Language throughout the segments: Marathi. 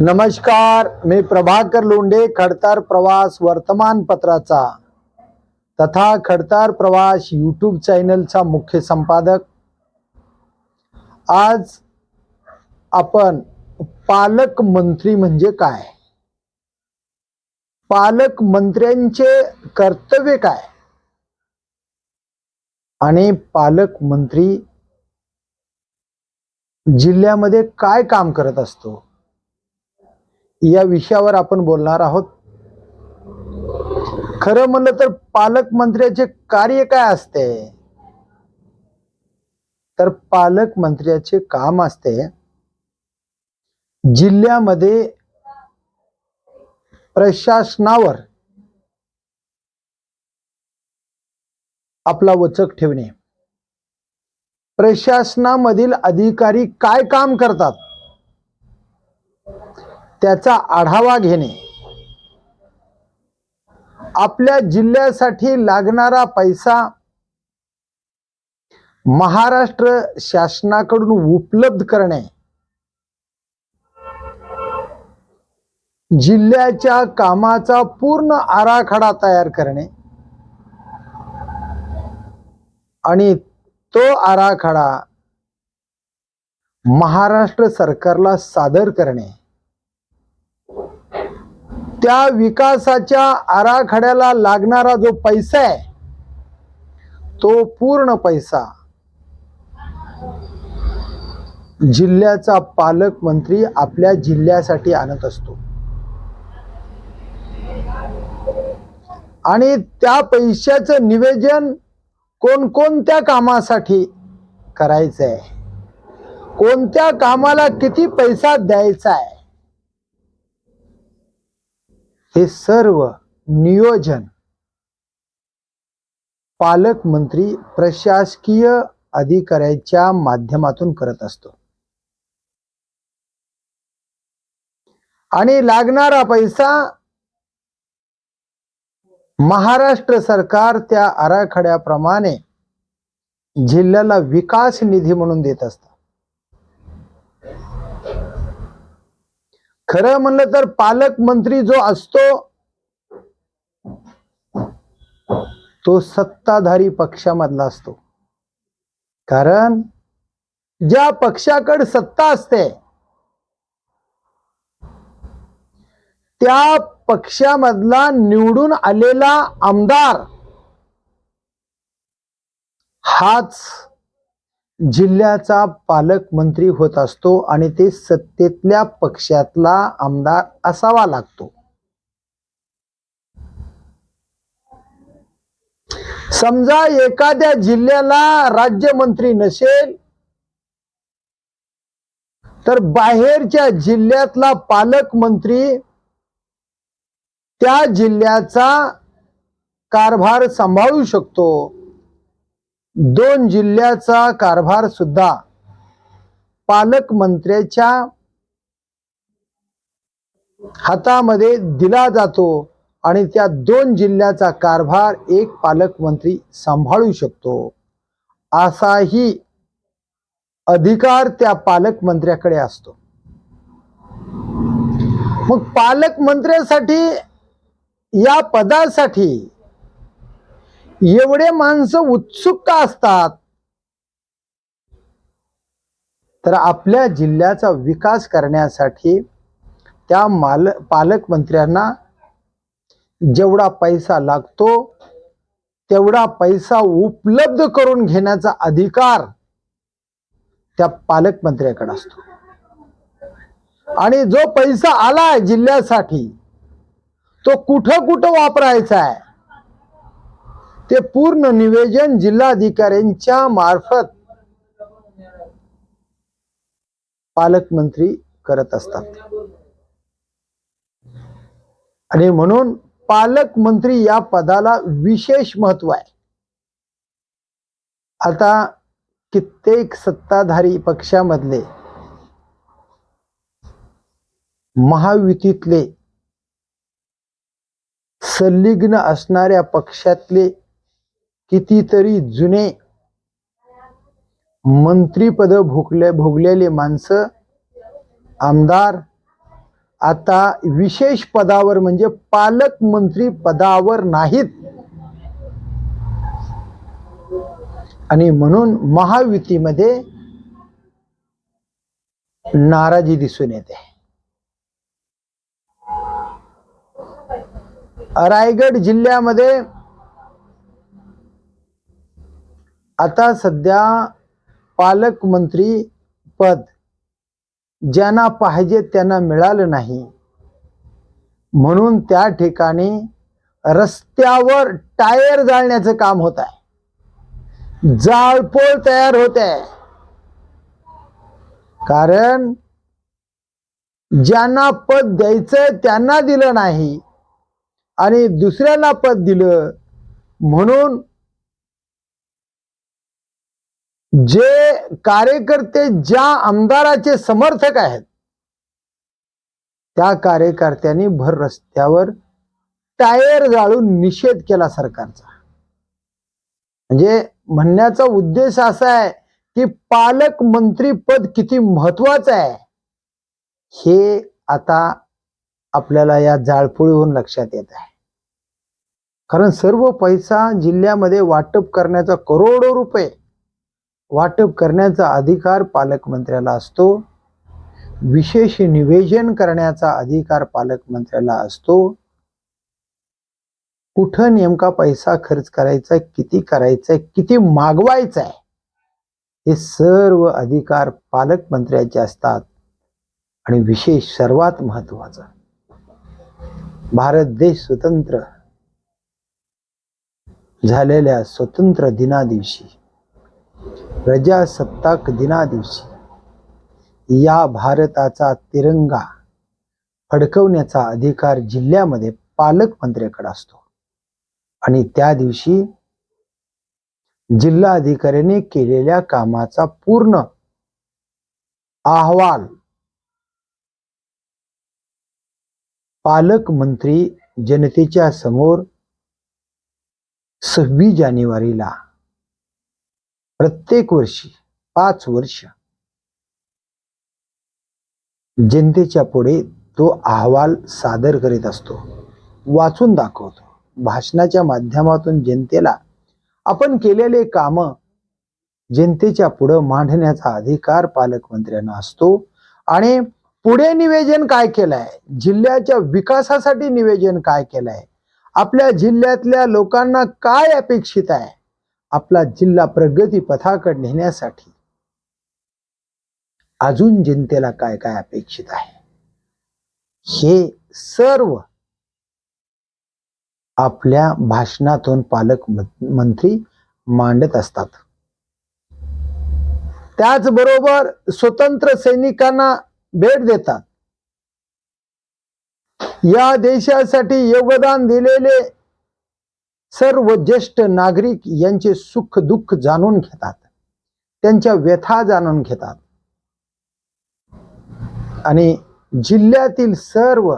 नमस्कार मी प्रभाकर लोंढे खडतार प्रवास वर्तमानपत्राचा. तथा खडतार प्रवास यूट्यूब चॅनलचा मुख्य संपादक. आज आपण पालकमंत्री म्हणजे काय? पालकमंत्र्यांचे कर्तव्य काय? आणि पालकमंत्री जिल्ह्यामध्ये काय काम करत असतो? या विषयावर आपण बोलणार आहोत. खरं म्हणलं तर पालकमंत्र्याचे कार्य काय असते? तर पालकमंत्र्याचे काम असते जिल्ह्यामध्ये प्रशासनावर आपला वचक ठेवणे. प्रशासनामधील अधिकारी काय काम करतात? त्याचा आढावा घेणे. आपल्या जिल्ह्यासाठी लागणारा पैसा महाराष्ट्र शासनाकडून उपलब्ध करणे. जिल्ह्याच्या कामाचा पूर्ण आराखडा तयार करणे. आणि तो आराखडा महाराष्ट्र सरकारला सादर करणे. त्या विकासाच्या आराखड्याला लागणारा जो पैसा आहे तो पूर्ण पैसा जिल्ह्याचा पालकमंत्री आपल्या जिल्ह्यासाठी आणत असतो. आणि त्या पैशाचं निवेदन कोणकोणत्या कामासाठी करायचं आहे कोणत्या कामाला किती पैसा द्यायचा आहे हे सर्व नियोजन पालकमंत्री प्रशासकीय अधिकाऱ्याच्या माध्यमातून करत असतो. आणि लागणारा पैसा महाराष्ट्र सरकार त्या आराखड्याप्रमाणे जिल्ह्याला विकास निधी म्हणून देत असत. खरं म्हणलं तर पालकमंत्री जो असतो तो सत्ताधारी पक्षामधला असतो. कारण ज्या पक्षाकडे सत्ता असते त्या पक्षामधला निवडून आलेला आमदार हाच जिल्ह्याचा पालकमंत्री होत असतो आणि ते सत्तेतल्या पक्षातला आमदार असावा लागतो. समजा एखाद्या जिल्ह्याला राज्यमंत्री नसेल तर बाहेरच्या जिल्ह्यातला पालकमंत्री त्या जिल्ह्याचा कारभार सांभाळू शकतो. दोन जिल्ह्याचा कारभार सुद्धा पालकमंत्र्याच्या हातामध्ये दिला जातो आणि त्या दोन जिल्ह्याचा कारभार एक पालकमंत्री सांभाळू शकतो. असाही अधिकार त्या पालकमंत्र्याकडे असतो. मग पालकमंत्र्यासाठी या पदासाठी एवढे माणसं उत्सुक का असतात. तर आपल्या जिल्ह्याचा विकास करण्यासाठी त्या माल पालकमंत्र्यांना जेवढा पैसा लागतो तेवढा पैसा उपलब्ध करून घेण्याचा अधिकार त्या पालकमंत्र्याकडे असतो. आणि जो पैसा आलाय जिल्ह्यासाठी तो कुठं कुठं वापरायचा आहे? ते पूर्ण निवेदन जिल्हाधिकाऱ्यांच्या मार्फत पालकमंत्री करत असतात. आणि म्हणून पालकमंत्री या पदाला विशेष महत्त्व आहे. आता कित्येक सत्ताधारी पक्षामधले महायुतीतले संलिग्न असणाऱ्या पक्षातले कितीतरी जुने मंत्रीपद भोगले भोगलेली माणसं आमदार आता विशेष पदावर म्हणजे पालकमंत्री पदावर नाहीत. आणि म्हणून महायुतीमध्ये नाराजी दिसून येते. रायगड जिल्ह्यामध्ये आता सध्या पालकमंत्री पद ज्यांना पाहिजे त्यांना मिळालं नाही. म्हणून त्या ठिकाणी रस्त्यावर टायर जाळण्याचं काम होत आहे. जाळपोळ तयार होत आहे. कारण ज्यांना पद द्यायचं त्यांना दिलं नाही. आणि दुसऱ्याला पद दिलं. म्हणून जे कार्यकर्ते ज्या आमदाराचे समर्थक आहेत त्या कार्यकर्त्यांनी भर रस्त्यावर टायर जाळून निषेध केला सरकारचा. म्हणजे म्हणण्याचा उद्देश असा आहे की पालकमंत्री पद किती महत्वाचं आहे हे आता आपल्याला या जाळपोळीहून लक्षात येत आहे. कारण सर्व पैसा जिल्ह्यामध्ये वाटप करण्याचा करोडो रुपये वाटप करण्याचा अधिकार पालकमंत्र्याला असतो. विशेष निवेदन करण्याचा अधिकार पालकमंत्र्याला असतो. कुठं नेमका पैसा खर्च करायचा किती करायचा किती मागवायचा आहे हे सर्व अधिकार पालकमंत्र्याचे असतात. आणि विशेष सर्वात महत्वाचं भारत देश स्वतंत्र. झालेल्या स्वतंत्र दिना दिवशी प्रजासत्ताक दिना दिवशी या भारताचा तिरंगा फडकवण्याचा अधिकार जिल्ह्यामध्ये पालकमंत्र्याकडे असतो. आणि त्या दिवशी जिल्हा अधिकाऱ्याने केलेल्या कामाचा पूर्ण अहवाल पालकमंत्री जनतेच्या समोर सव्वीस जानेवारीला. प्रत्येक वर्षी पाच वर्ष. जनतेच्या पुढे तो अहवाल सादर करीत असतो. वाचून दाखवतो. भाषणाच्या माध्यमातून जनतेला आपण केलेले काम जनतेच्या पुढं मांडण्याचा अधिकार पालकमंत्र्यांना असतो. आणि पुढे निवेदन काय केलंय? जिल्ह्याच्या विकासासाठी निवेदन काय केलंय? आपल्या जिल्ह्यातल्या लोकांना काय अपेक्षित आहे? आपला जिल्हा प्रगती पथाकडे नेण्यासाठी अजून जनतेला काय काय अपेक्षित आहे? हे सर्व आपल्या भाषणातून पालक मंत्री मांडत असतात. त्याचबरोबर स्वतंत्र सैनिकांना भेट देतात. या देशासाठी योगदान दिलेले सर्व ज्येष्ठ नागरिक यांचे सुख दुःख जाणून घेतात. त्यांच्या व्यथा जाणून घेतात. आणि जिल्ह्यातील सर्व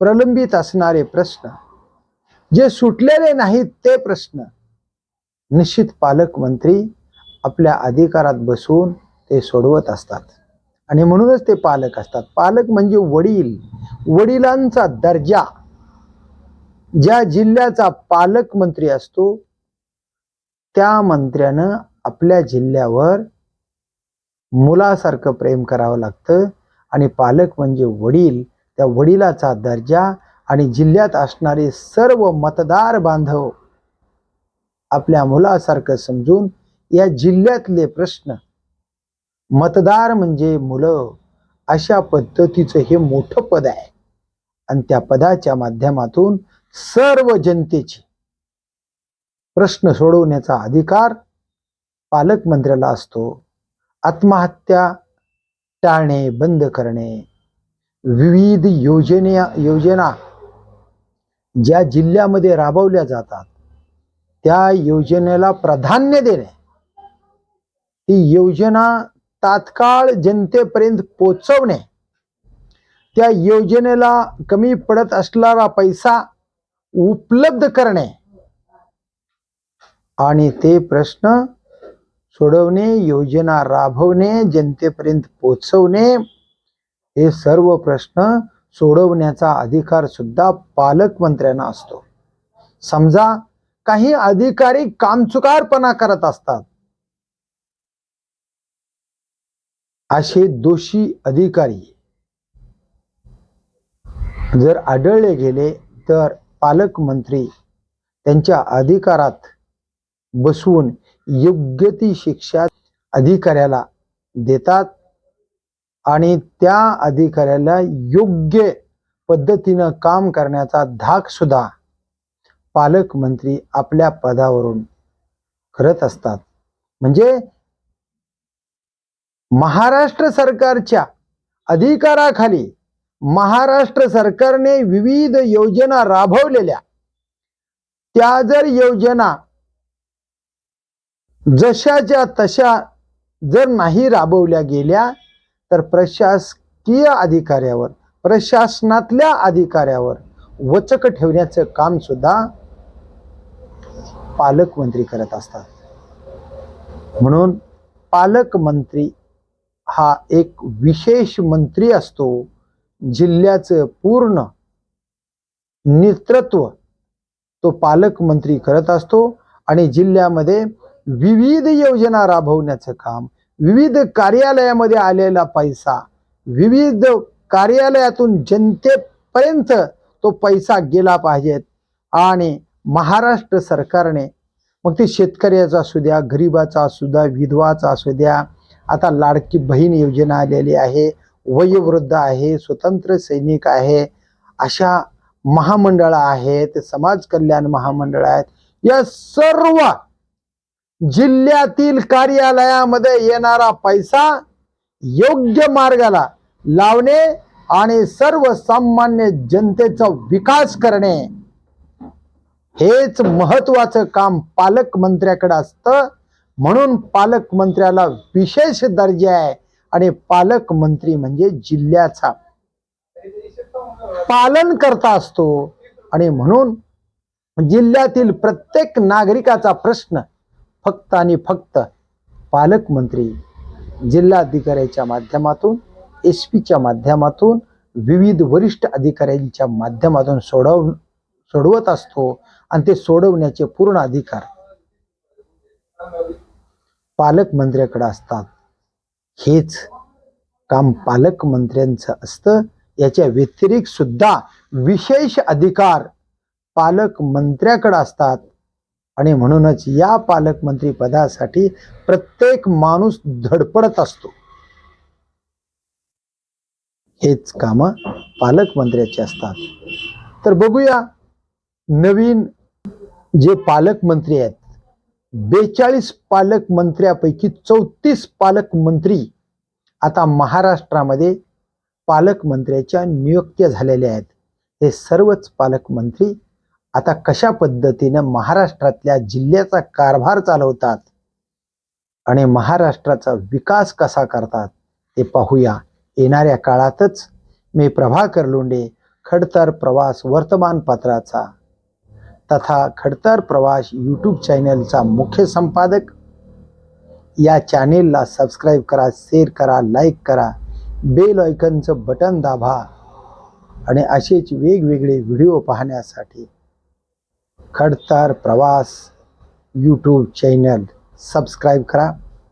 प्रलंबित असणारे प्रश्न जे सुटलेले नाहीत ते प्रश्न निश्चित पालकमंत्री आपल्या अधिकारात बसून ते सोडवत असतात. आणि म्हणूनच ते पालक असतात. पालक म्हणजे वडील. वडिलांचा दर्जा. ज्या जिल्ह्याचा पालकमंत्री असतो त्या मंत्र्यानं आपल्या जिल्ह्यावर मुलासारखं प्रेम करावं लागतं आणि पालक म्हणजे वडील. त्या वडिलाचा दर्जा आणि जिल्ह्यात असणारे सर्व मतदार बांधव आपल्या मुलासारखं समजून या जिल्ह्यातले प्रश्न मतदार म्हणजे मुलं. अशा पद्धतीचं हे मोठं पद आहे. आणि त्या पदाच्या माध्यमातून सर्व जनतेची प्रश्न सोडवण्याचा अधिकार पालकमंत्र्याला असतो. आत्महत्या टाळणे बंद करणे विविध योजने योजना ज्या जिल्ह्यामध्ये राबवल्या जातात त्या योजनेला प्राधान्य देणे. ती योजना तात्काळ जनतेपर्यंत पोचवणे त्या योजनेला कमी पडत असणारा पैसा उपलब्ध करणे. आणि ते प्रश्न सोडवणे योजना राबवणे जनतेपर्यंत पोचवणे हे सर्व प्रश्न सोडवण्याचा अधिकार सुद्धा पालकमंत्र्यांना असतो. समजा काही अधिकारी कामचुकारपणा करत असतात. असे दोषी अधिकारी जर आढळले गेले तर पालकमंत्री त्यांच्या अधिकारात बसवून योग्य ती शिक्षा अधिकाऱ्याला देतात आणि त्या अधिकाऱ्याला योग्य पद्धतीनं काम करण्याचा धाक सुद्धा पालकमंत्री आपल्या पदावरून करत असतात. म्हणजे महाराष्ट्र सरकारच्या अधिकाराखाली महाराष्ट्र सरकारने विविध योजना राबवलेल्या. त्या जर योजना जशाच्या तशा जर नाही राबवल्या गेल्या तर प्रशासकीय अधिकाऱ्यावर प्रशासनातल्या अधिकाऱ्यावर वचक ठेवण्याचं काम सुद्धा पालकमंत्री करत असतात. म्हणून पालकमंत्री हा एक विशेष मंत्री असतो जिल्ह्याचं पूर्ण नेतृत्व तो पालकमंत्री करत असतो आणि जिल्ह्यामध्ये विविध योजना राबवण्याचं काम विविध कार्यालयामध्ये आलेला पैसा विविध कार्यालयातून जनतेपर्यंत तो पैसा गेला पाहिजेत आणि महाराष्ट्र सरकारने मग ते शेतकऱ्याचा असू द्या गरिबाचा असू द्या विधवाचा असू द्या आता लाडकी बहीण योजना आलेली आहे वयोवृद्ध आहे स्वतंत्र सैनिक आहे अशा महामंडळं आहेत समाज कल्याण महामंडळ आहेत. या सर्व जिल्ह्यातील कार्यालयामध्ये येणारा पैसा योग्य मार्गाला लावणे आणि सर्वसामान्य जनतेचा विकास करणे हेच महत्वाचं काम पालकमंत्र्याकडे असतं. म्हणून पालकमंत्र्याला विशेष दर्जा आहे आणि पालकमंत्री म्हणजे जिल्ह्याचा. पालन करता असतो आणि म्हणून जिल्ह्यातील प्रत्येक नागरिकाचा प्रश्न फक्त आणि फक्त पालकमंत्री जिल्हाधिकाऱ्याच्या माध्यमातून एस पीच्या माध्यमातून विविध वरिष्ठ अधिकाऱ्यांच्या माध्यमातून सोडव सोडवत असतो आणि ते सोडवण्याचे पूर्ण अधिकार पालकमंत्र्याकडे असतात. हेच काम पालकमंत्र्यांचं असतं. याच्या व्यतिरिक्त सुद्धा विशेष अधिकार पालकमंत्र्याकडे असतात. आणि म्हणूनच या पालकमंत्री पदासाठी प्रत्येक माणूस धडपडत असतो. हेच काम पालकमंत्र्याचे असतात. तर बघूया नवीन जे पालकमंत्री आहेत बेचाळीस पालकमंत्र्यापैकी चौतीस पालकमंत्री आता महाराष्ट्रामध्ये पालकमंत्र्याच्या नियुक्त्या झालेल्या आहेत. हे सर्वच पालकमंत्री आता कशा पद्धतीनं महाराष्ट्रातल्या जिल्ह्याचा कारभार चालवतात आणि महाराष्ट्राचा विकास कसा करतात ते पाहूया. येणाऱ्या काळातच मी प्रभाकर लोंडे खडतर प्रवास वर्तमानपत्राचा तथा खडतर प्रवास यूट्यूब चॅनलचा मुख्य संपादक. या चॅनेलला सबस्क्राईब करा शेअर करा लाईक करा. बेल ऐकनचं बटन दाबा आणि असेच वेगवेगळे व्हिडिओ पाहण्यासाठी खडतर प्रवास यूट्यूब चॅनल सबस्क्राईब करा.